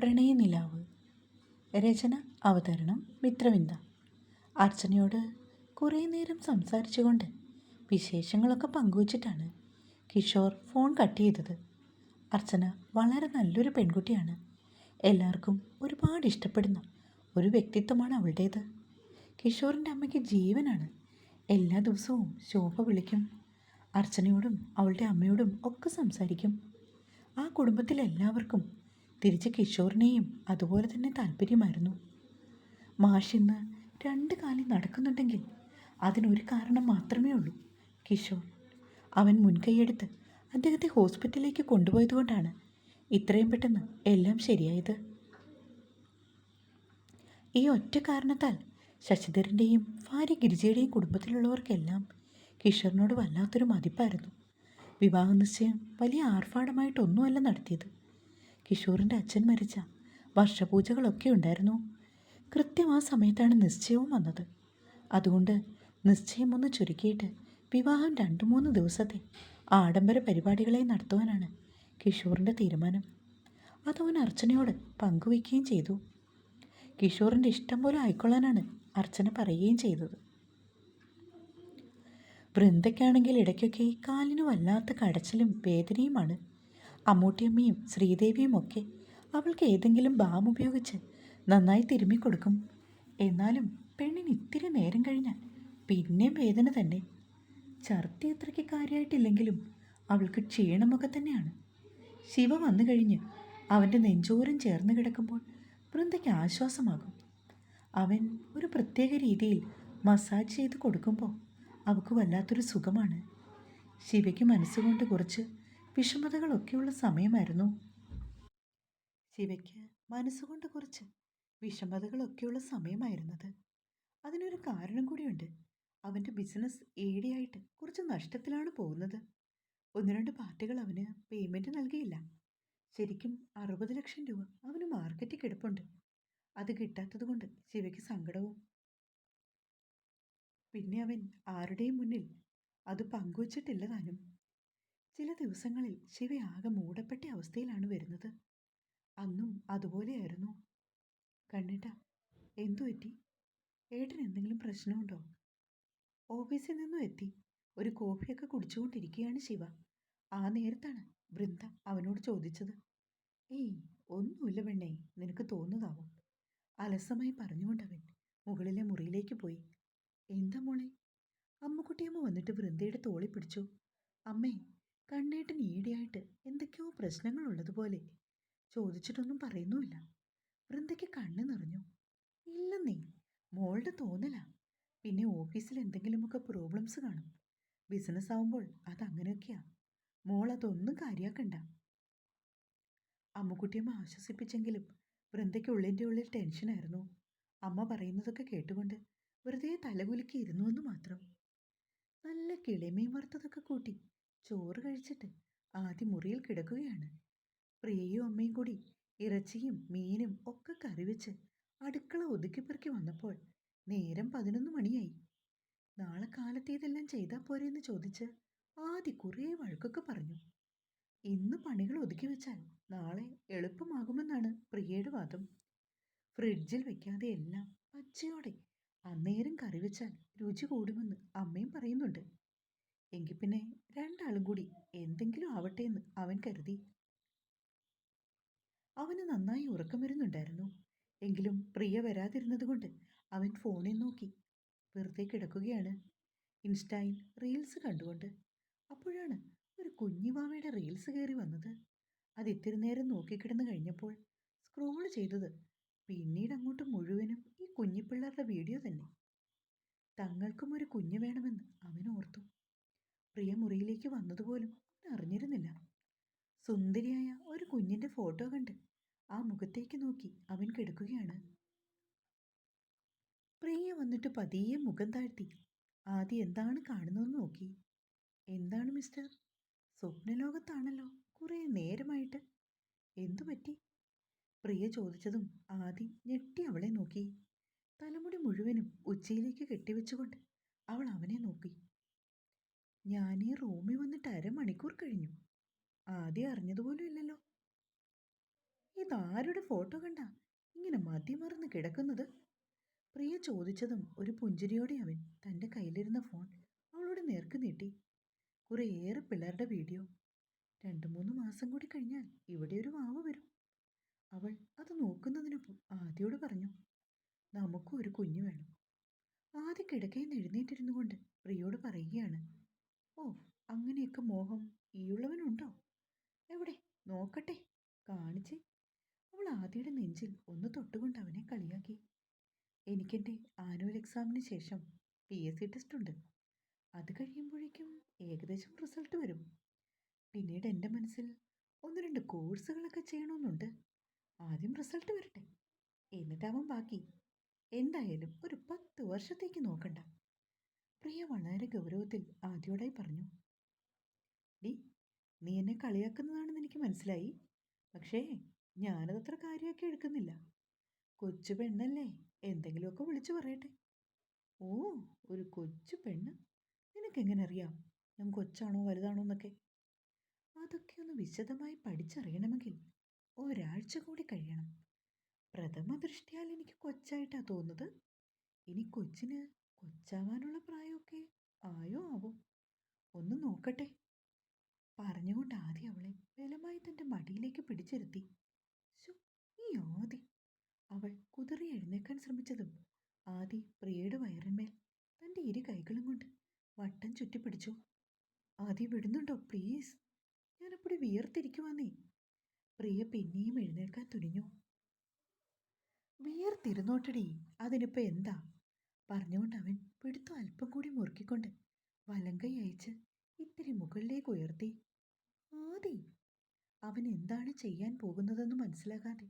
പ്രണയനിലാവ്. രചന അവതരണം മിത്രവിന്ദ. അർച്ചനയോട് കുറേ നേരം സംസാരിച്ചുകൊണ്ട് വിശേഷങ്ങളൊക്കെ പങ്കുവച്ചിട്ടാണ് കിഷോർ ഫോൺ കട്ട് ചെയ്തത്. അർച്ചന വളരെ നല്ലൊരു പെൺകുട്ടിയാണ്. എല്ലാവർക്കും ഒരുപാട് ഇഷ്ടപ്പെടുന്ന ഒരു വ്യക്തിത്വമാണ് അവളുടേത്. കിഷോറിന്റെ അമ്മയ്ക്ക് ജീവനാണ്. എല്ലാ ദിവസവും ശോഭ വിളിക്കും. അർച്ചനയോടും അവളുടെ അമ്മയോടും ഒക്കെ സംസാരിക്കും. ആ കുടുംബത്തിലെല്ലാവർക്കും തിരിച്ച് കിഷോറിനെയും അതുപോലെ തന്നെ താല്പര്യമായിരുന്നു. മാഷിന്ന് രണ്ട് കാലിൽ നടക്കുന്നുണ്ടെങ്കിൽ അതിനൊരു കാരണം മാത്രമേ ഉള്ളൂ. കിഷോർ അവൻ മുൻകൈയെടുത്ത് അദ്ദേഹത്തെ ഹോസ്പിറ്റലിലേക്ക് കൊണ്ടുപോയതുകൊണ്ടാണ് ഇത്രയും പെട്ടെന്ന് എല്ലാം ശരിയായത്. ഈ ഒറ്റ കാരണത്താൽ ശശിധരന്റെയും ഭാര്യ ഗിരിജയുടെയും കുടുംബത്തിലുള്ളവർക്കെല്ലാം കിഷോറിനോട് വല്ലാത്തൊരു മതിപ്പായിരുന്നു. വിവാഹ നിശ്ചയം വലിയ ആർഭാടമായിട്ടൊന്നുമല്ല നടത്തിയത്. കിഷോറിന്റെ അച്ഛൻ മരിച്ച വർഷപൂജകളൊക്കെ ഉണ്ടായിരുന്നു. കൃത്യം ആ സമയത്താണ് നിശ്ചയവും വന്നത്. അതുകൊണ്ട് നിശ്ചയം ഒന്ന് ചുരുക്കിയിട്ട് വിവാഹം രണ്ടു മൂന്ന് ദിവസത്തെ ആഡംബര പരിപാടികളെ നടത്തുവാനാണ് കിഷോറിന്റെ തീരുമാനം. അതവൻ അർച്ചനയോട് പങ്കുവയ്ക്കുകയും ചെയ്തു. കിഷോറിന്റെ ഇഷ്ടം പോലെ ആയിക്കൊള്ളാനാണ് അർച്ചന പറയുകയും ചെയ്തത്. വൃന്ദയ്ക്കാണെങ്കിൽ ഇടയ്ക്കൊക്കെ കാലിന് വല്ലാത്ത കടച്ചിലും വേദനയുമാണ്. അമ്മൂട്ടിയമ്മയും ശ്രീദേവിയും ഒക്കെ അവൾക്ക് ഏതെങ്കിലും ബാം ഉപയോഗിച്ച് നന്നായി തിരുമ്മി കൊടുക്കും. എന്നാലും പെണ്ണിന് ഇത്തിരി നേരം കഴിഞ്ഞാൽ പിന്നെയും വേദന തന്നെ. ഛർദി അത്രയ്ക്ക് കാര്യമായിട്ടില്ലെങ്കിലും അവൾക്ക് ക്ഷീണമൊക്കെ തന്നെയാണ്. ശിവ വന്നു കഴിഞ്ഞ് അവന്റെ നെഞ്ചോരം ചേർന്ന് കിടക്കുമ്പോൾ വൃന്ദയ്ക്ക് ആശ്വാസമാകും. അവൻ ഒരു പ്രത്യേക രീതിയിൽ മസാജ് ചെയ്ത് കൊടുക്കുമ്പോൾ അവൾക്ക് വല്ലാത്തൊരു സുഖമാണ്. ശിവയ്ക്ക് മനസ്സുകൊണ്ട് കുറച്ച് വിഷമതകളൊക്കെയുള്ള സമയമായിരുന്നു. ശിവയ്ക്ക് മനസ്സുകൊണ്ട് കുറച്ച് വിഷമതകളൊക്കെയുള്ള സമയമായിരുന്നത്. അതിനൊരു കാരണം കൂടിയുണ്ട്. അവന്റെ ബിസിനസ് ഏടിയായിട്ട് കുറച്ച് നഷ്ടത്തിലാണ് പോകുന്നത്. ഒന്ന് രണ്ട് പാർട്ടികൾ അവന് പേയ്മെന്റ് നൽകിയില്ല. ശരിക്കും അറുപത് ലക്ഷം രൂപ അവന് മാർക്കറ്റിൽ കിടപ്പുണ്ട്. അത് കിട്ടാത്തത് കൊണ്ട് ശിവയ്ക്ക് സങ്കടവും. പിന്നെ അവൻ ആരുടെയും മുന്നിൽ അത് പങ്കുവച്ചിട്ടില്ല താനും. ചില ദിവസങ്ങളിൽ ശിവ ആകെ മൂടപ്പെട്ട അവസ്ഥയിലാണ് വരുന്നത്. അന്നും അതുപോലെയായിരുന്നു. കണ്ണിട്ട എന്തു പറ്റി? ഏട്ടൻ എന്തെങ്കിലും പ്രശ്നമുണ്ടോ? ഓഫീസിൽ നിന്നും എത്തി. ഒരു കോഫിയൊക്കെ കുടിച്ചുകൊണ്ടിരിക്കുകയാണ് ശിവ. ആ നേരത്താണ് വൃന്ദ അവനോട് ചോദിച്ചത്. ഏയ് ഒന്നുമില്ല പെണ്ണേ നിനക്ക് തോന്നുന്നതാവും. അലസമായി പറഞ്ഞുകൊണ്ടവൻ മുകളിലെ മുറിയിലേക്ക് പോയി. എന്താ മോളെ? അമ്മക്കുട്ടിയമ്മ വന്നിട്ട് വൃന്ദയുടെ തോളി പിടിച്ചു. അമ്മേ കണ്ണേട്ടൻ ഈടെയായിട്ട് എന്തൊക്കെയോ പ്രശ്നങ്ങളുള്ളതുപോലെ ചോദിച്ചിട്ടൊന്നും പറയുന്നുമില്ല. വൃന്ദയ്ക്ക് കണ്ണ് നിറഞ്ഞു. ഇല്ലെന്നേ മോളുടെ തോന്നലാ. പിന്നെ ഓഫീസിൽ എന്തെങ്കിലുമൊക്കെ പ്രോബ്ലംസ് കാണും. ബിസിനസ് ആവുമ്പോൾ അതങ്ങനെയൊക്കെയാ. മോൾ അതൊന്നും കാര്യാക്കണ്ട. അമ്മുക്കുട്ടിയമ്മ ആശ്വസിപ്പിച്ചെങ്കിലും വൃന്ദയ്ക്ക് ഉള്ളിന്റെ ഉള്ളിൽ ടെൻഷനായിരുന്നു. അമ്മ പറയുന്നതൊക്കെ കേട്ടുകൊണ്ട് വെറുതെ തലകുലുക്കി ഇരുന്നു എന്ന് മാത്രം. നല്ല കിളിമീൻ വറുത്തതൊക്കെ കൂട്ടി ചോറ് കഴിച്ചിട്ട് ആദ്യം മുറിയിൽ കിടക്കുകയാണ്. പ്രിയയും അമ്മയും കൂടി ഇറച്ചിയും മീനും ഒക്കെ കറിവെച്ച് അടുക്കള ഒതുക്കിപ്പെറുക്കി വന്നപ്പോൾ നേരം പതിനൊന്ന് മണിയായി. നാളെ കാലത്ത് ഇതെല്ലാം ചെയ്താൽ പോരെന്ന് ചോദിച്ച് ആദ്യ കുറേ വഴക്കൊക്കെ പറഞ്ഞു. ഇന്ന് പണികൾ ഒതുക്കി വെച്ചാൽ നാളെ എളുപ്പമാകുമെന്നാണ് പ്രിയയുടെ വാദം. ഫ്രിഡ്ജിൽ വെക്കാതെ എല്ലാം പച്ചയോടെ അന്നേരം കറി വെച്ചാൽ രുചി കൂടുമെന്ന് അമ്മയും പറയുന്നുണ്ട്. എങ്കിൽ പിന്നെ രണ്ടാളും കൂടി എന്തെങ്കിലും ആവട്ടെ എന്ന് അവൻ കരുതി. അവന് നന്നായി ഉറക്കം വരുന്നുണ്ടായിരുന്നു. എങ്കിലും പ്രിയ വരാതിരുന്നത് കൊണ്ട് അവൻ ഫോണിൽ നോക്കി വെറുതെ കിടക്കുകയാണ്. ഇൻസ്റ്റയിൽ റീൽസ് കണ്ടുകൊണ്ട് അപ്പോഴാണ് ഒരു കുഞ്ഞിവാവയുടെ റീൽസ് കയറി വന്നത്. അത് ഇത്തിരി നേരം നോക്കിക്കിടന്ന് കഴിഞ്ഞപ്പോൾ സ്ക്രോൾ ചെയ്തത് പിന്നീട് അങ്ങോട്ട് മുഴുവനും ഈ കുഞ്ഞിപ്പിള്ളേരുടെ വീഡിയോ തന്നെ. തങ്ങൾക്കും ഒരു കുഞ്ഞ് വേണമെന്ന് അവൻ ഓർത്തു. പ്രിയ മുറിയിലേക്ക് വന്നതുപോലും അവൻ അറിഞ്ഞിരുന്നില്ല. സുന്ദരിയായ ഒരു കുഞ്ഞിന്റെ ഫോട്ടോ കണ്ട് ആ മുഖത്തേക്ക് നോക്കി അവൻ കിടക്കുകയാണ്. പ്രിയ വന്നിട്ട് പതിയെ മുഖം താഴ്ത്തി ആദ്യം എന്താണ് കാണുന്നതെന്ന് നോക്കി. എന്താണ് മിസ്റ്റർ? സ്വപ്നലോകത്താണല്ലോ കുറേ നേരമായിട്ട്. എന്തു പറ്റി? പ്രിയ ചോദിച്ചതും ആദി ഞെട്ടി അവളെ നോക്കി. തലമുടി മുഴുവനും ഉച്ചയിലേക്ക് കെട്ടിവെച്ചുകൊണ്ട് അവൾ അവനെ നോക്കി. ഞാൻ ഈ റൂമിൽ വന്നിട്ട് അരമണിക്കൂർ കഴിഞ്ഞു. ആദ്യം അറിഞ്ഞതുപോലും ഇല്ലല്ലോ. ഇതാരുടെ ഫോട്ടോ കണ്ട? ഇങ്ങനെ മതിമറന്ന് കിടക്കുന്നത്? പ്രിയ ചോദിച്ചതും ഒരു പുഞ്ചിരിയോടെ അവൻ തന്റെ കയ്യിലിരുന്ന ഫോൺ അവളോട് നേർക്ക് നീട്ടി. കുറേയേറെ പിള്ളേരുടെ വീഡിയോ. രണ്ടു മൂന്ന് മാസം കൂടി കഴിഞ്ഞാൽ ഇവിടെ ഒരു വാവ് വരും. അവൾ അത് നോക്കുന്നതിനൊപ്പം ആദ്യയോട് പറഞ്ഞു നമുക്കും ഒരു കുഞ്ഞു വേണം. ആദ്യ കിടക്കയിൽ നിന്ന് എഴുന്നേറ്റിരുന്നു കൊണ്ട് പ്രിയോട് പറയുകയാണ് ഓ അങ്ങനെയൊക്കെ മോഹം ഈയുള്ളവനുണ്ടോ? എവിടെ? നോക്കട്ടെ കാണിച്ചേ. അവൾ ആദ്യയുടെ നെഞ്ചിൽ ഒന്ന് തൊട്ടുകൊണ്ട് അവനെ കളിയാക്കി. എനിക്കെന്റെ ആനുവൽ എക്സാമിന് ശേഷം പി എസ് സി ടെസ്റ്റ് ഉണ്ട്. അത് കഴിയുമ്പോഴേക്കും ഏകദേശം റിസൾട്ട് വരും. പിന്നീട് എന്റെ മനസ്സിൽ ഒന്ന് രണ്ട് കോഴ്സുകളൊക്കെ ചെയ്യണമെന്നുണ്ട്. ആദ്യം റിസൾട്ട് വരട്ടെ. എന്നിട്ടാവാം ബാക്കി. എന്തായാലും ഒരു പത്ത് വർഷത്തേക്ക് നോക്കണ്ട. പ്രിയ വളരെ ഗൗരവത്തിൽ ആദ്യോടായി പറഞ്ഞു. ഡി നീ എന്നെ കളിയാക്കുന്നതാണെന്ന് എനിക്ക് മനസ്സിലായി. പക്ഷേ ഞാനതത്ര കാര്യമാക്കി എടുക്കുന്നില്ല. കൊച്ചു പെണ്ണല്ലേ? എന്തെങ്കിലുമൊക്കെ വിളിച്ചു പറയട്ടെ. ഓ ഒരു കൊച്ചു പെണ്ണ്? നിനക്കെങ്ങനെ അറിയാം? ഞാൻ കൊച്ചാണോ വലുതാണോ എന്നൊക്കെ. അതൊക്കെ ഒന്ന് വിശദമായി പഠിച്ചറിയണമെങ്കിൽ ഒരാഴ്ച കൂടി കഴിയണം. പ്രഥമ ദൃഷ്ടിയാൽ എനിക്ക് കൊച്ചായിട്ടാ തോന്നുന്നത്. ഇനി കൊച്ചിന് കൊച്ചാവാനുള്ള പ്രായമൊക്കെ ആയോ ആവോ? ഒന്ന് നോക്കട്ടെ. പറഞ്ഞുകൊണ്ട് ആദ്യം അവളെ ബലമായി തന്റെ മടിയിലേക്ക് പിടിച്ചിരുത്തി. ഈ ആദി. അവൾ കുതിറി എഴുന്നേക്കാൻ ശ്രമിച്ചതും ആദി പ്രിയയുടെ വയറിന്മേൽ തന്റെ ഇരു കൈകളും കൊണ്ട് വട്ടം ചുറ്റിപ്പിടിച്ചു. ആദി വിടുന്നുണ്ടോ? പ്ലീസ്. ഞാനപ്പോഴും വിയർത്തിരിക്കുവാന്നേ. പ്രിയ പിന്നെയും എഴുന്നേൽക്കാൻ തുനിഞ്ഞു. വിയർത്തിരുന്നോട്ടടി. അതിനിപ്പോൾ എന്താ? പറഞ്ഞുകൊണ്ട് അവൻ പിടുത്തം അല്പം കൂടി മുറുക്കിക്കൊണ്ട് വലങ്കൈ അയച്ച് ഇത്തിരി മുകളിലേക്ക് ഉയർത്തി. ആദി അവൻ എന്താണ് ചെയ്യാൻ പോകുന്നതെന്ന് മനസ്സിലാകാതെ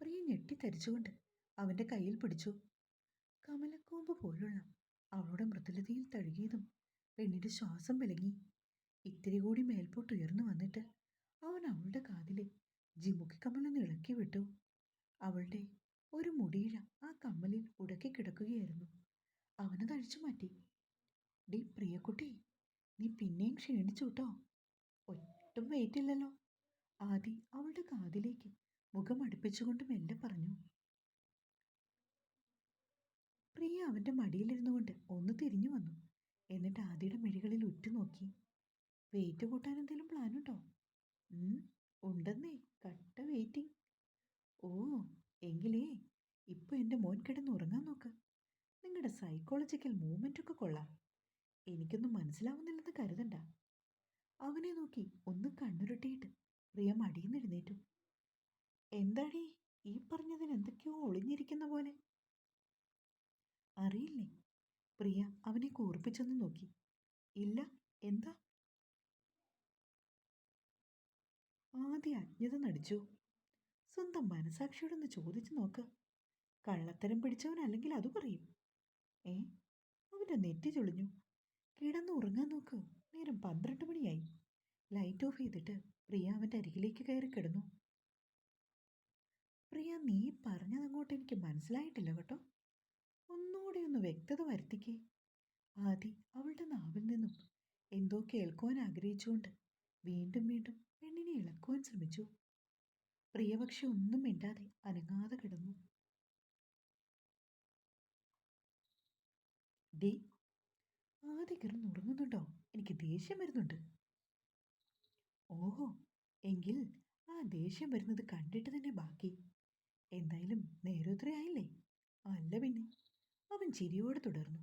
പ്രിയ ഞെട്ടിത്തരിച്ചുകൊണ്ട് അവന്റെ കയ്യിൽ പിടിച്ചു. കമലക്കൂമ്പ് പോലുള്ള അവളുടെ മൃദുലതയിൽ തഴുകിയതും പെണ്ണിന്റെ ശ്വാസം വിലങ്ങി ഇത്തിരി കൂടി മേൽപോട്ട് ഉയർന്നു വന്നിട്ട് അവൻ അവളുടെ കാതിലെ ജിമുക്കി കമ്മലൊന്ന് ഇളക്കി വിട്ടു. അവളുടെ ഒരു മുടിയിഴ ആ കമ്മലിൽ ഉടക്കി കിടക്കുകയായിരുന്നു അവനത് അഴിച്ചു മാറ്റി. ഡി പ്രിയക്കുട്ടി നീ പിന്നെയും ക്ഷീണിച്ചു കേട്ടോ ഒട്ടും വെയിറ്റ് ഇല്ലല്ലോ. ആദി അവളുടെ കാതിലേക്ക് മുഖം അടുപ്പിച്ചുകൊണ്ട് മെല്ലെ പറഞ്ഞു. പ്രിയ അവന്റെ മടിയിലിരുന്നു കൊണ്ട് ഒന്ന് തിരിഞ്ഞു വന്നു. എന്നിട്ട് ആദിയുടെ മിഴികളിൽ ഉറ്റുനോക്കി. വെയിറ്റ് കൂട്ടാൻ എന്തെങ്കിലും പ്ലാനുണ്ടോ ഉം, ഉണ്ടെന്നേ കട്ട വെയിറ്റിംഗ് ഓ എങ്കിലേ ഇപ്പൊ എന്റെ മോൻ കിടന്ന് ഉറങ്ങാൻ നോക്ക്. നിങ്ങളുടെ സൈക്കോളജിക്കൽ മൂവ്മെന്റ് ഒക്കെ കൊള്ളാം. എനിക്കൊന്നും മനസ്സിലാവുന്നില്ലെന്ന് കരുതണ്ട. അവനെ നോക്കി ഒന്ന് കണ്ണുരുട്ടിയിട്ട് പ്രിയ മടിയിൽ എഴുന്നേറ്റു. എന്താടി ഈ പറഞ്ഞതിന് എന്തൊക്കെയോ ഒളിഞ്ഞിരിക്കുന്ന പോലെ? അറിയില്ലേ? പ്രിയ അവനെ കൂർപ്പിച്ചൊന്ന് നോക്കി. ഇല്ല എന്താ? ആദ്യ അജ്ഞത നടിച്ചു. സ്വന്തം മനസാക്ഷിയോടൊന്ന് ചോദിച്ചു നോക്ക്. കള്ളത്തരം പിടിച്ചവനല്ലെങ്കിൽ അത് പറയും. ഏ? അവന്റെ നെറ്റി ചൊളിഞ്ഞു. കിടന്ന് ഉറങ്ങാൻ നോക്ക്. നേരം പന്ത്രണ്ട് മണിയായി. ലൈറ്റ് ഓഫ് ചെയ്തിട്ട് പ്രിയ അവന്റെ അരികിലേക്ക് കയറി കിടന്നു. പ്രിയ നീ പറഞ്ഞതങ്ങോട്ട് എനിക്ക് മനസ്സിലായിട്ടില്ല കേട്ടോ. ഒന്നുകൂടി ഒന്ന് വ്യക്തത വരുത്തിക്കേ. ആദി അവളുടെ നാവിൽ നിന്നും എന്തോ കേൾക്കുവാൻ ആഗ്രഹിച്ചുകൊണ്ട് വീണ്ടും വീണ്ടും പെണ്ണിനെ ഇളക്കുവാൻ ശ്രമിച്ചു. പ്രിയ പക്ഷെ ഒന്നും മിണ്ടാതെ അനങ്ങാതെ കിടന്നു. ഡി ആദ്യ കിടന്ന് എനിക്ക് ദേഷ്യം വരുന്നുണ്ട്. ഓഹോ എങ്കിൽ ആ ദേഷ്യം വരുന്നത് കണ്ടിട്ട് തന്നെ ബാക്കി. എന്തായാലും നേരോത്രയായില്ലേ അല്ല പിന്നെ. അവൻ ചിരിയോടെ തുടർന്നു.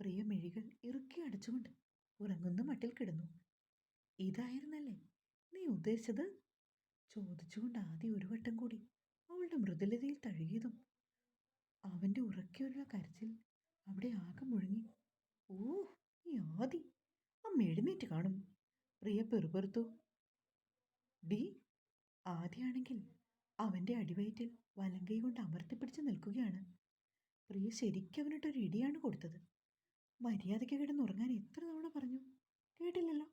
പ്രിയ മിഴികൾ ഇറുക്കി അടച്ചുകൊണ്ട് ഉറങ്ങുന്ന മട്ടിൽ കിടന്നു. ഇതായിരുന്നല്ലേ നീ ഉദ്ദേശിച്ചത്? ചോദിച്ചുകൊണ്ട് ആദ്യം ഒരു വട്ടം കൂടി അവളുടെ മൃദുലതയിൽ തഴുകിയതും അവന്റെ ഉറക്കിയുള്ള കരച്ചിൽ അവിടെ ആകെ മുഴങ്ങി. ഓ ഈ ആദി. അമ്മ എഴുന്നേറ്റ് കാണും. പ്രിയ പെറുപെറുത്തു. ഡി ആദ്യാണെങ്കിൽ അവന്റെ അടിവയറ്റിൽ വലങ്കൈ കൊണ്ട് അമർത്തിപ്പിടിച്ച് നിൽക്കുകയാണ്. പ്രിയ ശരിക്കും അവനിട്ടൊരു ഇടിയാണ് കൊടുത്തത്. മര്യാദയ്ക്ക് കിടന്നുറങ്ങാൻ എത്ര തവണ പറഞ്ഞു? കേട്ടില്ലല്ലോ.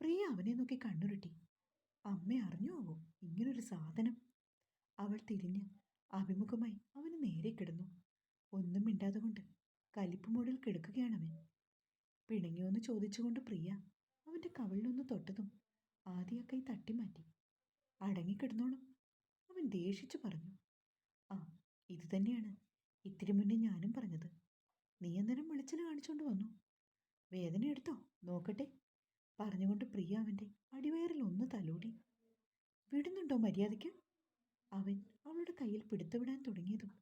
പ്രിയ അവനെ നോക്കി കണ്ണുരുട്ടി. അമ്മ അറിഞ്ഞു പോകും ഇങ്ങനൊരു സാധനം. അവൾ തിരിഞ്ഞ് അഭിമുഖമായി അവന് നേരെ കിടന്നു. ഒന്നും മിണ്ടാതെ കൊണ്ട് കലിപ്പ് മൂടിൽ കിടക്കുകയാണവൻ പിണങ്ങിയോന്ന് ചോദിച്ചുകൊണ്ട് പ്രിയ അവന്റെ കവളിലൊന്ന് തൊട്ടതും ആദ്യ കൈ തട്ടി മാറ്റി. അടങ്ങിക്കിടന്നോളും. അവൻ ദേഷിച്ചു പറഞ്ഞു. ആ ഇത് തന്നെയാണ്. ഇത്തിരി മുന്നേ ഞാനും പറഞ്ഞത്. നീ അന്നേരം വെളിച്ചൽ കാണിച്ചുകൊണ്ട് വന്നു? വേദന എടുത്തോ നോക്കട്ടെ. പറഞ്ഞുകൊണ്ട് പ്രിയ അവന്റെ അടിവയറിൽ ഒന്ന് തലോടി. വിടുന്നുണ്ടോ മര്യാദയ്ക്ക്? അവൻ അവളുടെ കയ്യിൽ പിടുത്തവിടാൻ തുടങ്ങിയതും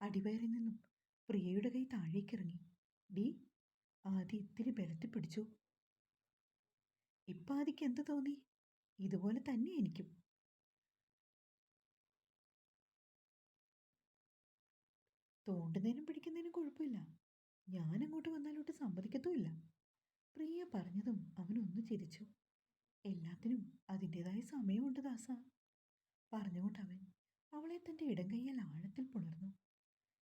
അടിവയറിൽ നിന്നും പ്രിയയുടെ കൈ താഴേക്കിറങ്ങി. ഡി ആദ്യം ഇത്തിരി ബലത്തിൽ പിടിച്ചു. ഇപ്പം ആദിക്ക് എന്ത് തോന്നി? ഇതുപോലെ തന്നെ എനിക്കും തോണ്ടുന്നതിനും പിടിക്കുന്നതിനും കുഴപ്പമില്ല. ഞാൻ അങ്ങോട്ട് വന്നാലോട്ട് സമ്മതിക്കത്തുമില്ല. പ്രിയ പറഞ്ഞതും അവനൊന്നു ചിരിച്ചു. എല്ലാത്തിനും അതിന്റെതായ സമയമുണ്ട് ദാസ. പറഞ്ഞുകൊണ്ട് അവൻ അവളെ തന്റെ ഇടം കൈയാൽ ആഴത്തിൽ പുണർന്നു.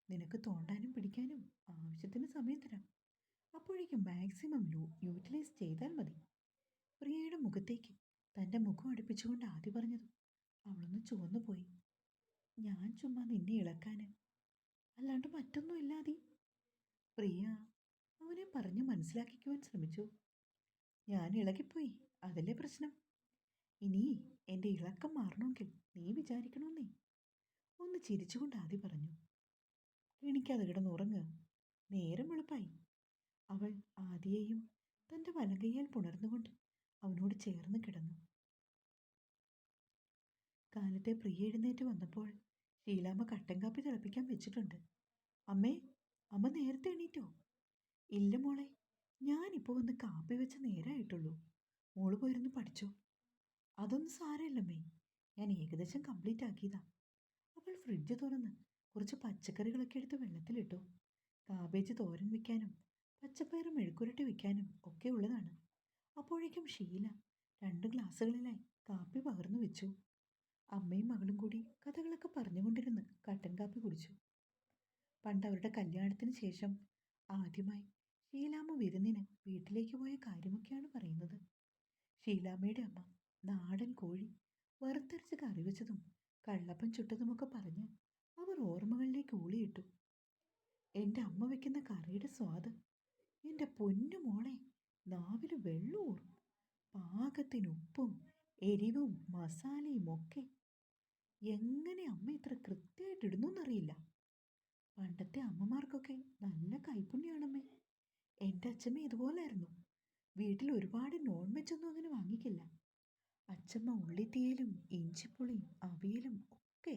നിനക്ക് തോണ്ടാനും പിടിക്കാനും ആവശ്യത്തിന് സമയം തരാം. അപ്പോഴേക്കും മാക്സിമം യൂട്ടിലൈസ് ചെയ്താൽ മതി. പ്രിയയുടെ മുഖത്തേക്ക് തന്റെ മുഖം അടുപ്പിച്ചുകൊണ്ട് ആദ്യം പറഞ്ഞതും അവളൊന്ന് ചുവന്നു പോയി. ഞാൻ ചുമ്മാ നിന്നെ ഇളക്കാൻ അല്ലാണ്ട് മറ്റൊന്നും ഇല്ലാതെ പ്രിയ അവനെ പറഞ്ഞ് മനസ്സിലാക്കിക്കുവാൻ ശ്രമിച്ചു. ഞാൻ ഇളകിപ്പോയി അതല്ലേ പ്രശ്നം? ഇനി എന്റെ ഇളക്കം മാറണമെങ്കിൽ നീ വിചാരിക്കണമെന്നേ ഒന്ന് ചിരിച്ചുകൊണ്ട് ആദ്യം പറഞ്ഞു. എണിക്കാതെ കിടന്നുറങ്ങുക നേരം വെളുപ്പായി. അവൾ ആദിയെയും തന്റെ വലകയ്യാൽ പുണർന്നുകൊണ്ട് അവനോട് ചേർന്ന് കിടന്നു. കാലത്തെ പ്രിയ എഴുന്നേറ്റ് വന്നപ്പോൾ ശീലാമ്മ കട്ടൻ കാപ്പി തിളപ്പിക്കാൻ വെച്ചിട്ടുണ്ട്. അമ്മേ അമ്മ നേരത്തെ എണീറ്റോ? ഇല്ല മോളെ ഞാനിപ്പോൾ വന്ന് കാപ്പി വെച്ച നേരമായിട്ടുള്ളൂ മോൾ പോയിരുന്നു പഠിച്ചോ. അതൊന്നും സാരമില്ലമ്മേ. ഞാൻ ഏകദേശം കംപ്ലീറ്റ് ആക്കിയതാ അവൾ ഫ്രിഡ്ജ് തുറന്ന് കുറച്ച് പച്ചക്കറികളൊക്കെ എടുത്ത് വെള്ളത്തിലിട്ടു. കാബേജ് തോരൻ വെക്കാനും പച്ചപ്പയർ മെഴുക്കുരട്ടി വെക്കാനും ഒക്കെ ഉള്ളതാണ്. അപ്പോഴേക്കും ഷീല രണ്ട് ഗ്ലാസ്സുകളിലായി കാപ്പി പകർന്നു വെച്ചു. അമ്മയും മകളും കൂടി കഥകളൊക്കെ പറഞ്ഞുകൊണ്ടിരുന്ന് കട്ടൻ കാപ്പി കുടിച്ചു. പണ്ട് അവരുടെ കല്യാണത്തിന് ശേഷം ആദ്യമായി ഷീലാമ്മ വിരുന്നിന് വീട്ടിലേക്ക് പോയ കാര്യമൊക്കെയാണ് പറയുന്നത്. ഷീലാമ്മയുടെ അമ്മ നാടൻ കോഴി വറുത്തരച്ച് കറി വെച്ചതും കള്ളപ്പം ചുട്ടതുമൊക്കെ പറഞ്ഞ് അവർ ഓർമ്മകളിലേക്ക് ഊളിയിട്ടു. എന്റെ അമ്മ വെക്കുന്ന കറിയുടെ സ്വാദ്. എന്റെ പൊന്നു മോളെ നാവിൽ വെള്ളൂറും പാകത്തിന് ഉപ്പും എരിവും മസാലയും ഒക്കെ. എങ്ങനെ അമ്മ ഇത്ര കൃത്യമായിട്ട് ഇടുന്നറിയില്ല പണ്ടത്തെ അമ്മമാർക്കൊക്കെ നല്ല കൈപ്പുണ്യാണമ്മേ. എന്റെ അച്ഛമ്മ ഇതുപോലായിരുന്നു. വീട്ടിൽ ഒരുപാട് നോൺ വെജ് ഒന്നും അങ്ങനെ വാങ്ങിക്കില്ല. അച്ഛമ്മ ഉള്ളിത്തീയലും ഇഞ്ചിപ്പുളിയും അവിയലും ഒക്കെ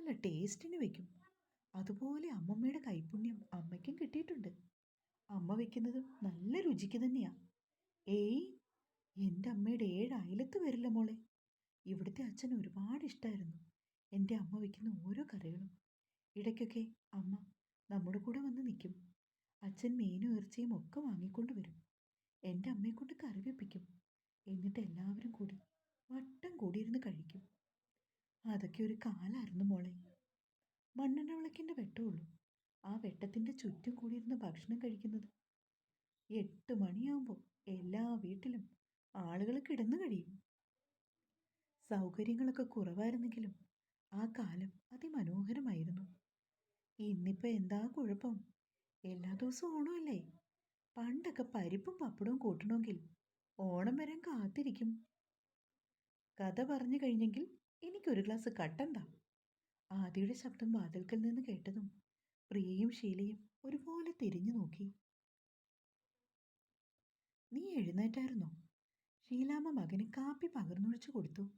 നല്ല ടേസ്റ്റിന് വെക്കും അതുപോലെ അമ്മമ്മയുടെ കൈപ്പുണ്യം അമ്മയ്ക്കും കിട്ടിയിട്ടുണ്ട്. അമ്മ വെക്കുന്നത് നല്ല രുചിക്ക് തന്നെയാ. ഏയ് എന്റെ അമ്മയുടെ ഏഴ് അയലത്ത് വരില്ല മോളെ. ഇവിടുത്തെ അച്ഛൻ ഒരുപാട് ഇഷ്ടമായിരുന്നു എന്റെ അമ്മ വയ്ക്കുന്ന ഓരോ കറികളും. ഇടയ്ക്കൊക്കെ അമ്മ നമ്മുടെ കൂടെ വന്ന് നിൽക്കും അച്ഛൻ മീനും ഇറച്ചിയും ഒക്കെ വാങ്ങിക്കൊണ്ട് വരും. എന്റെ അമ്മയെ കൊണ്ട് കറി വെപ്പിക്കും. എന്നിട്ട് എല്ലാവരും കൂടി വട്ടം കൂടിയിരുന്ന് കഴിക്കും. അതൊക്കെ ഒരു കാലായിരുന്നു മോളെ. മണ്ണെണ്ണ വിളക്കിന്റെ വെട്ടമുള്ളൂ. ആ വെട്ടത്തിന്റെ ചുറ്റും കൂടിയിരുന്ന് ഭക്ഷണം കഴിക്കുന്നത്. എട്ട് മണിയാകുമ്പോൾ എല്ലാ വീട്ടിലും ആളുകൾ കിടന്നു കഴിയും. സൗകര്യങ്ങളൊക്കെ കുറവായിരുന്നെങ്കിലും ആ കാലം അതിമനോഹരമായിരുന്നു. ഇന്നിപ്പോൾ എന്താ കുഴപ്പം? എല്ലാ ദിവസവും ഓണമല്ലേ? പണ്ടൊക്കെ പരിപ്പും പപ്പടവും കൂട്ടണമെങ്കിൽ ഓണം വരാൻ കാത്തിരിക്കും. കഥ പറഞ്ഞു കഴിഞ്ഞെങ്കിൽ എനിക്കൊരു ഗ്ലാസ് കട്ടണ്ട ആദിയുടെ ശബ്ദം വാതിൽക്കൽ നിന്ന് കേട്ടതും പ്രിയയും ഷീലയും ഒരുപോലെ തിരിഞ്ഞു നോക്കി. നീ എഴുന്നേറ്റായിരുന്നോ? ഷീലാമ്മ മകന് കാപ്പി പകർന്നൊഴിച്ചു കൊടുത്തു.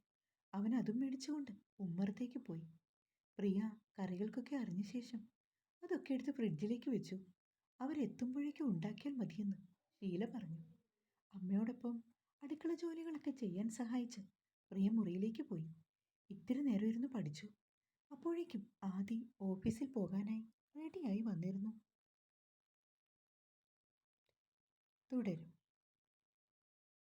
അവൻ അതും മേടിച്ചുകൊണ്ട് ഉമ്മറത്തേക്ക് പോയി. പ്രിയ കറികൾക്കൊക്കെ അറിഞ്ഞ ശേഷം അതൊക്കെ എടുത്ത് ഫ്രിഡ്ജിലേക്ക് വെച്ചു. അവരെത്തുമ്പോഴേക്കും ഉണ്ടാക്കിയാൽ മതിയെന്ന് ഷീല പറഞ്ഞു. അമ്മയോടൊപ്പം അടുക്കള ജോലികളൊക്കെ ചെയ്യാൻ സഹായിച്ച് പ്രിയ മുറിയിലേക്ക് പോയി. ഇത്തിരി നേരം ഇരുന്ന് പഠിച്ചു. അപ്പോഴേക്കും ആദി ഓഫീസിൽ പോകാനായി റെഡിയായി വന്നിരുന്നു. തുടരും.